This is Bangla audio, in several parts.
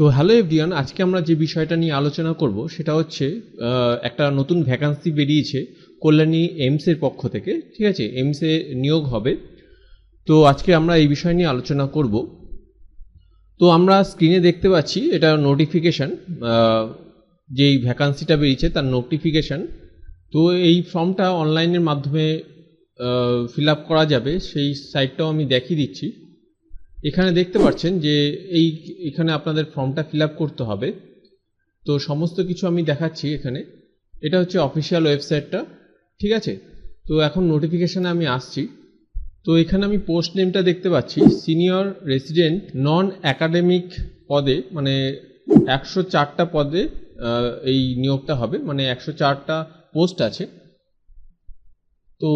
তো হ্যালো এভরিওয়ান, আজকে আমরা যে বিষয়টা নিয়ে আলোচনা করব সেটা হচ্ছে একটা নতুন ভ্যাকান্সি বেরিয়েছে কল্যাণী এইমসের পক্ষ থেকে, ঠিক আছে? এইমসে নিয়োগ হবে। তো আজকে আমরা এই বিষয় নিয়ে আলোচনা করব। তো আমরা স্ক্রিনে দেখতে পাচ্ছি, এটা নোটিফিকেশান যেই ভ্যাকান্সিটা বেরিয়েছে তার নোটিফিকেশান তো এই ফর্মটা অনলাইনের মাধ্যমে ফিল আপ করা যাবে, সেই সাইটটাও আমি দেখিয়ে দিচ্ছি। এখানে দেখতে পাচ্ছেন যে এই, এখানে আপনাদের ফর্মটা ফিল করতে হবে। তো সমস্ত কিছু আমি দেখাচ্ছি এখানে। এটা হচ্ছে অফিসিয়াল ওয়েবসাইটটা, ঠিক আছে? তো এখন নোটিফিকেশানে আমি আসছি। তো এখানে আমি পোস্ট নেমটা দেখতে পাচ্ছি। সিনিয়র রেসিডেন্ট নন অ্যাকাডেমিক পদে মানে একশো চারটা পদে এই নিয়োগটা হবে। মানে একশো চারটা পোস্ট আছে। তো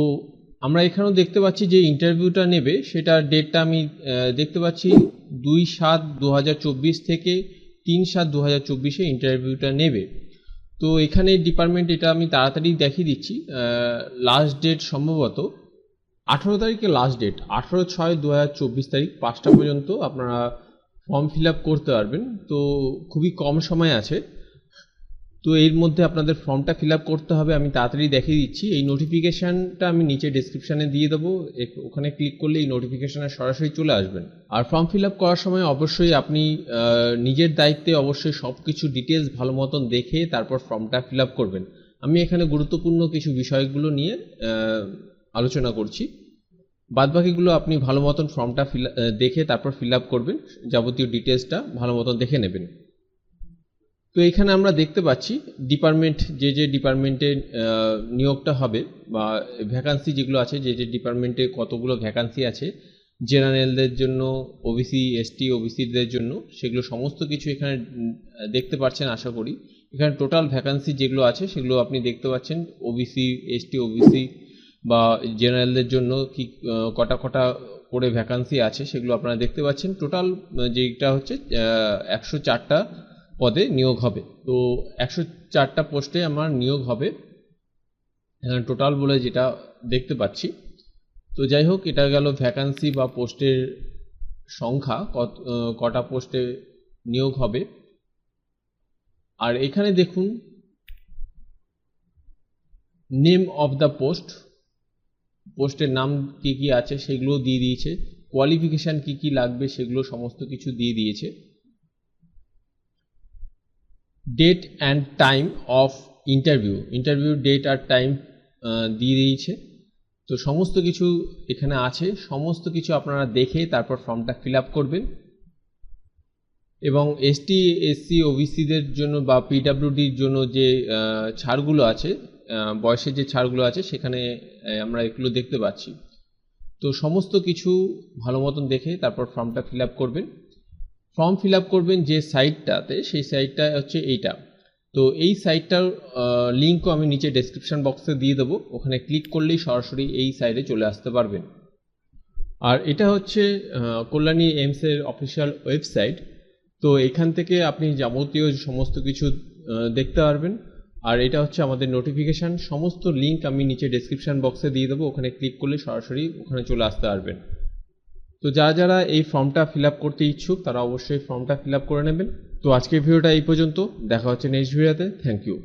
আমরা এখানেও দেখতে পাচ্ছি যে ইন্টারভিউটা নেবে, সেটার ডেটটা আমি দেখতে পাচ্ছি দুই সাত দু থেকে তিন সাত দু হাজার চব্বিশে ইন্টারভিউটা নেবে। তো এখানে ডিপার্টমেন্ট এটা আমি তাড়াতাড়ি দেখিয়ে দিচ্ছি লাস্ট ডেট সম্ভবত আঠেরো তারিখে লাস্ট ডেট আঠেরো ছয় দু হাজার চব্বিশ তারিখ পাঁচটা পর্যন্ত আপনারা ফর্ম ফিল আপ করতে পারবেন। তো খুবই কম সময় আছে। তো এর মধ্যে আপনাদের ফর্মটা ফিল করতে হবে, আমি তাড়াতাড়ি দেখিয়ে দিচ্ছি। এই নোটিফিকেশানটা আমি নিচে ডিসক্রিপশানে দিয়ে দেবো ওখানে ক্লিক করলে এই নোটিফিকেশানে সরাসরি চলে আসবেন। আর ফর্ম ফিল করার সময় অবশ্যই আপনি নিজের দায়িত্বে অবশ্যই সব কিছু ডিটেলস ভালো মতন দেখে তারপর ফর্মটা ফিল করবেন। আমি এখানে গুরুত্বপূর্ণ কিছু বিষয়গুলো নিয়ে আলোচনা করছি। বাদবাকিগুলো আপনি ভালো মতন ফর্মটা ফিল দেখে তারপর ফিল করবেন, যাবতীয় ডিটেলসটা ভালো মতন দেখে নেবেন। তো এখানে আমরা দেখতে পাচ্ছি ডিপার্টমেন্ট যে যে ডিপার্টমেন্টে নিয়োগটা হবে বা ভ্যাকান্সি যেগুলো আছে, যে যে ডিপার্টমেন্টে কতগুলো ভ্যাকান্সি আছে জেনারেলদের জন্য ওবিসি এসটি ওবিসিদের জন্য, সেগুলো সমস্ত কিছু এখানে দেখতে পাচ্ছেন আশা করি। এখানে টোটাল ভ্যাকান্সি যেগুলো আছে, সেগুলো আপনি দেখতে পাচ্ছেন ওবিসি এসটি ওবিসি বা জেনারেলদের জন্য কি কটা কটা করে ভ্যাকান্সি আছে, সেগুলো আপনারা দেখতে পাচ্ছেন। টোটাল যেটা হচ্ছে একশো চারটা পদে নিয়োগ হবে। তো একশো চারটা পোস্টে আমার নিয়োগ হবে। এখানে টোটাল বলে যেটা দেখতে পাচ্ছি। তো যাই হোক, এটা গেল ভ্যাকান্সি বা পোস্টের সংখ্যা। কত কটা পোস্টে নিয়োগ হবে। আর এখানে দেখুন নেম অফ দ্য পোস্ট পোস্টের নাম কি কি আছে সেগুলো দিয়ে দিয়েছে। কোয়ালিফিকেশান কি কি লাগবে সেগুলো সমস্ত কিছু দিয়ে দিয়েছে। Date and time of interview interview date R time দিয়ে দিয়েছে। তো সমস্ত কিছু এখানে আছে। সমস্ত কিছু আপনারা দেখে তারপর ফর্মটা ফিল আপ করবেন। এবং এসটি এসসি ওবিসিদের জন্য বা পিডাব্লিউডির জন্য যে ছাড়গুলো আছে বয়সের যে ছাড়গুলো আছে, সেখানে আমরা এগুলো দেখতে পাচ্ছি। তো সমস্ত কিছু ভালো মতন দেখে তারপর ফর্মটা ফিল আপ করবেন। ফর্ম ফিল আপ করবেন যে সাইটটাতে সেই সাইটটা হচ্ছে এইটা। তো এই সাইটটার লিঙ্কও আমি নিচে ডেসক্রিপশন বক্সে দিয়ে দেবো। ওখানে ক্লিক করলেই সরাসরি এই সাইডে চলে আসতে পারবেন। আর এটা হচ্ছে কল্যাণী এইমসের অফিসিয়াল ওয়েবসাইট তো এখান থেকে আপনি যাবতীয় সমস্ত কিছু দেখতে পারবেন। আর এটা হচ্ছে আমাদের নোটিফিকেশান সমস্ত লিঙ্ক আমি নিচে ডেসক্রিপশন বক্সে দিয়ে দেবো। ওখানে ক্লিক করলে সরাসরি ওখানে চলে আসতে পারবেন। তো যা যারা এই ফর্মটা ফিল করতে ইচ্ছুক, তারা অবশ্যই ফর্মটা ফিল করে নেবেন। তো আজকের ভিডিওটা এই পর্যন্ত। দেখা হচ্ছে নেক্সট ভিডিওতে থ্যাংক ইউ